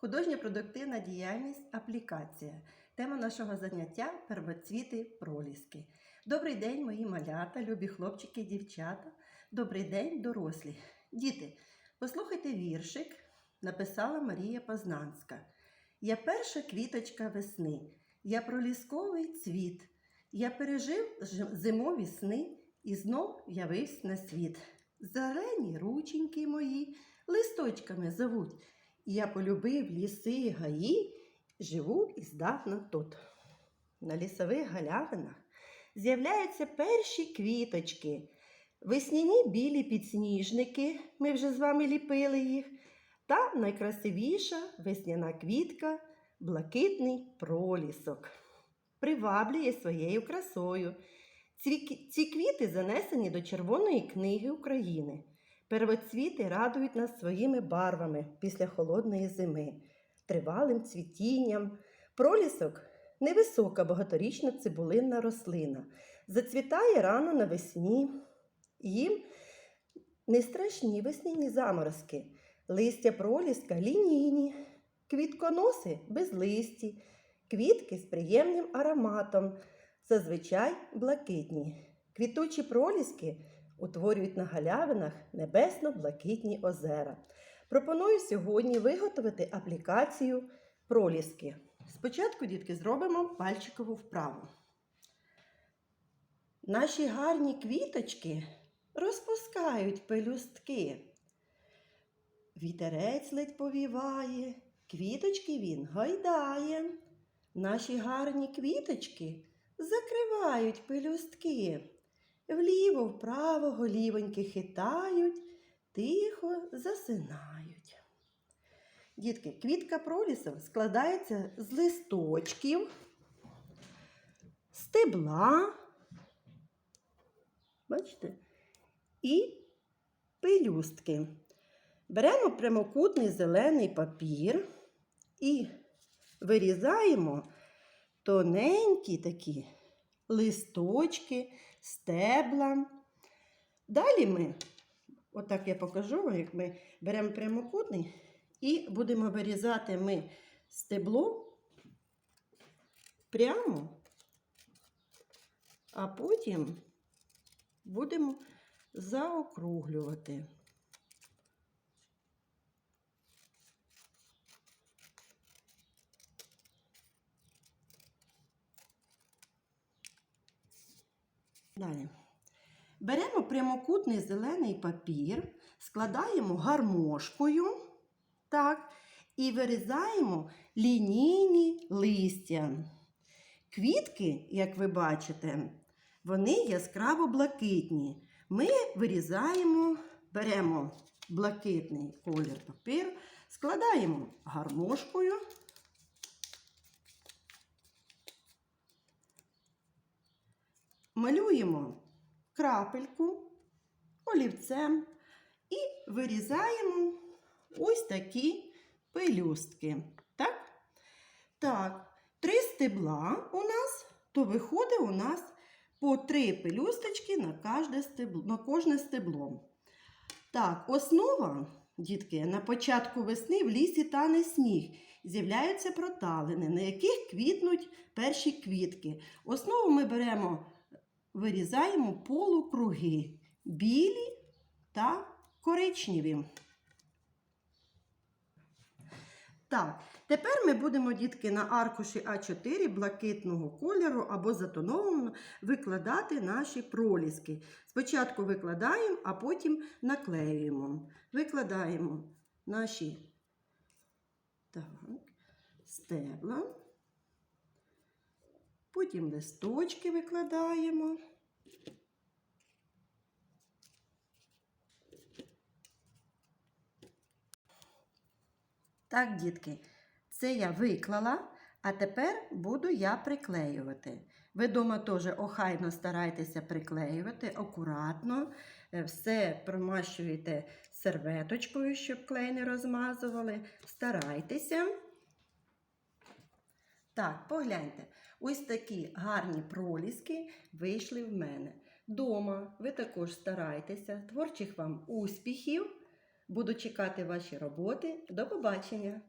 Художньо-продуктивна діяльність аплікація. Тема нашого заняття первоцвіти проліски. Добрий день, мої малята, любі хлопчики дівчата. Добрий день, дорослі. Діти, послухайте віршик, написала Марія Познанська. Я перша квіточка весни, я пролісковий цвіт. Я пережив зимові сни і знов явився на світ. Зелені рученьки мої листочками зовуть. Я полюбив ліси і гаї, живу і здатна тут. На лісових галявинах з'являються перші квіточки, весняні білі підсніжники, ми вже з вами ліпили їх, та найкрасивіша весняна квітка блакитний пролісок. Приваблює своєю красою. Ці квіти занесені до Червоної книги України. Первоцвіти радують нас своїми барвами після холодної зими, тривалим цвітінням. Пролісок невисока багаторічна цибулинна рослина. Зацвітає рано навесні. Їм не страшні весняні заморозки. Листя проліска лінійні, квітконоси безлисті, квітки з приємним ароматом, зазвичай блакитні. Квітучі проліски утворюють на галявинах небесно-блакитні озера. Пропоную сьогодні виготовити аплікацію проліски. Спочатку, дітки, зробимо пальчикову вправу. Наші гарні квіточки розпускають пелюстки. Вітерець ледь повіває, квіточки він гойдає. Наші гарні квіточки закривають пелюстки. Вліво, вправо голівоньки хитають, тихо засинають. Дітки, квітка пролісу складається з листочків, стебла, бачите, і пелюстки. Беремо прямокутний зелений папір і вирізаємо тоненькі такі листочки, стебла. Далі ми, отак я покажу як ми беремо прямокутний і будемо вирізати ми стебло прямо, а потім будемо заокруглювати. Далі. Беремо прямокутний зелений папір, складаємо гармошкою так, і вирізаємо лінійні листя. Квітки, як ви бачите, вони яскраво блакитні. Ми вирізаємо, беремо блакитний колір папіру, складаємо гармошкою. Малюємо крапельку олівцем і вирізаємо ось такі пелюстки. Так? Так, три стебла у нас, то виходить у нас по три пелюсточки на кожне стебло. На кожне стебло. Так, основа, дітки, на початку весни в лісі тане сніг. З'являються проталини, на яких квітнуть перші квітки. Основу ми беремо вирізаємо полукруги білі та коричневі. Так, тепер ми будемо, дітки, на аркуші А4 блакитного кольору або затонованого викладати наші проліски. Спочатку викладаємо, а потім наклеюємо. Викладаємо наші так, стебла. Потім листочки викладаємо. Так, дітки, це я виклала, а тепер буду я приклеювати. Ви вдома теж охайно старайтеся приклеювати, акуратно. Е, Все промащуєте серветочкою, щоб клей не розмазували. Старайтеся. Так, погляньте, ось такі гарні проліски вийшли в мене. Дома ви також старайтеся. Творчих вам успіхів! Буду чекати ваші роботи. До побачення!